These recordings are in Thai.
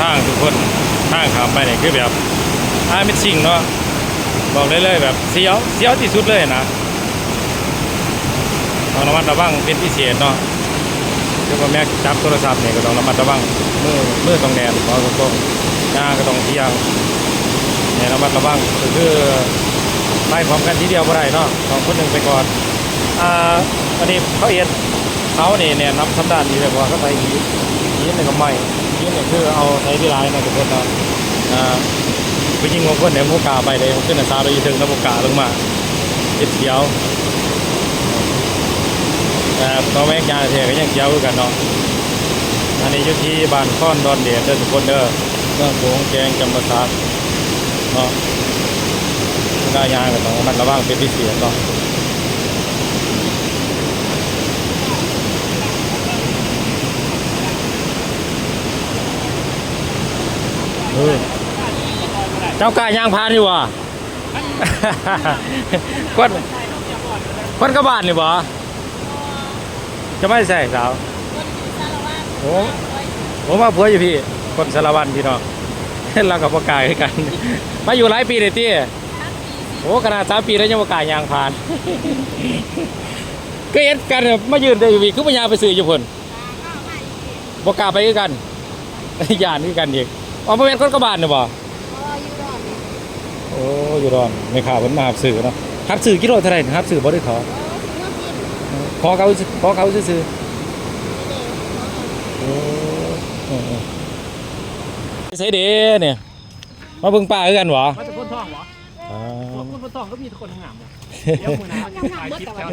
ทางทุกคนทางขามไปเนี่ยคือแบบอาไมิดซิงเนาะบอกเลยเลยแบบเสียวเสียวที่สุดเลยนะต้องระมัดระวังเป็นพิเศษเนาะคือว่าแม่จับโทรศัพท์เนี่ยก็ต้องระมัดระวังมือมือต้องแนนขอตรงๆหน้าก็ต้องเที่ยงเนี่ยระมัดระวังก็คือไปพร้อมกันทีเดียวบ่ได้เนาะต้องคนหนึ่งไปก่อนอ่าอันนี้เขาเอ็ดเขาเนี่ยเนี่ยนำสันดาห์นดีเลยว่าเขาใส่ยียีนเนี่ยก็ไม่ ยีนเนี่ยคือเอาใช้ที่ร้ายนะทุกคนเนาะอ่าไปยิงของคนเนี่ยโมกล้าไปเลยขึ้นในซาเราอยู่ถึงแล้วโมกล้าลงมาเจ็ดเขียวแต่ตัวแม่ยาเทียก็ยังเจียวกันเนาะอันนี้อยู่ที่บ้านค้อนดอนเดียดเด้อทุกคนเด้อเรื่องโขงแกงจำปาสักเนาะได้ยางก็ต้องระมันระวังเป็นพิเศษเนาะ เออเจ้ากายยางพานอยู่วะคนคนกระบาดนี่บ่จะไม่ใส่สาวโอ้ผมว่าผัวอยู่พี่ คนสารวันพี่น้องเรากับประกล้ายคือกัน มาอยู่หลายปีเลยตี้โอ้ขนาดสามปีแล้วยังประกล้ายยางผ่าน ก็เอ็ดกันเนี่ยมายืนได้อยู่พี่คือปัญญางไปซื้ออยู่พุ่นประกล้าไปคือกันยานคือกันอีก อ๋อบ่แม่นคนกระบาดเนี่ยบ่โอ้อยู่รอนไม่ข่าวมันมาหับสื่อเนาะหับสื่อกิโลเท่าไหร่หับสื่อบ่ได้ขอขอเขาขอเขาซื้อๆโอ้เออๆใส่เด้เนี่ยมาเบิ่งป่าคือกันหวะมาจากคนท้องเหรออ่าคนท้องก็มีคนงามเลยเดี๋ยวมือหนาถ่ายคลิปแถว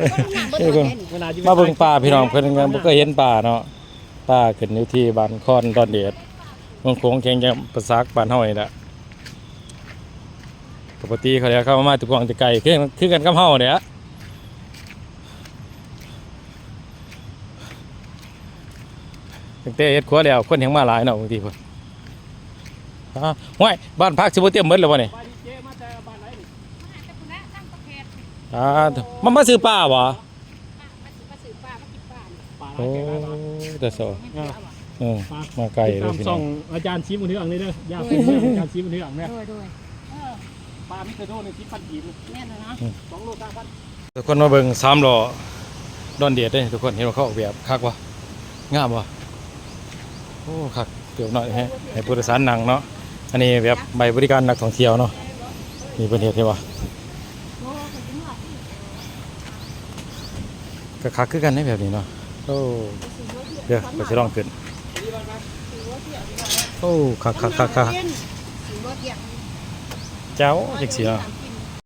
เอ้ยคนมือหนาอยู่มาเบิ่งป่าพี่น้องเพิ่นยังบ่เคยเห็นป่าเนาะป่าขึ้นอยู่ที่บ้านคอนดอนเดดเมืองโขงเคียงจังประซักบ้านเฮานี่แหละปกติเขาเรียกเข้ามาแตุกวางแตะไกลคือคือกันกับเฮาเนี่ยตั้งแต่เฮ็ดครัวแล้วคนยังมาหลายเนาะบางทีพุ่นอ่าห้วยบ้านพักสิบ่เตรียมหมดแล้วบ่นี่ไปดีเจมาจากบ้านไหนนี่อ่ามันมาซื้อป่าบ่ป่าโอ้แก่แล้วแต่โซ เออมาไกลเลยตามพี่ส่น้อองงอาจารย์ชี้มือถืออังเลยเด้อยาเป็นเรื่องอาจารย์ชี้มือถืออังเนี่ยโดยโดยปลามิเตอร์โดในที่ปันหินแม่นแล้วเนาะสองโลเก้าพันทุกคนมาเบิ่งสามล้อดอนเดียดเด้ทุกคนเห็นว่าเขาออกแบบคักวะงามวะโอ้คักเปรียวหน่อยฮะให้ผู้โดยสารนั่งเนาะอันนี้แบบใบบริการนักท่องเที่ยวเนาะมีประเทศที่วะก็คักคือกันในแบบนี้เนาะโอ้ เดี๋ยวก็จะลองขึ้น โอ้คักคักคักคักเจ้าจักเสียเ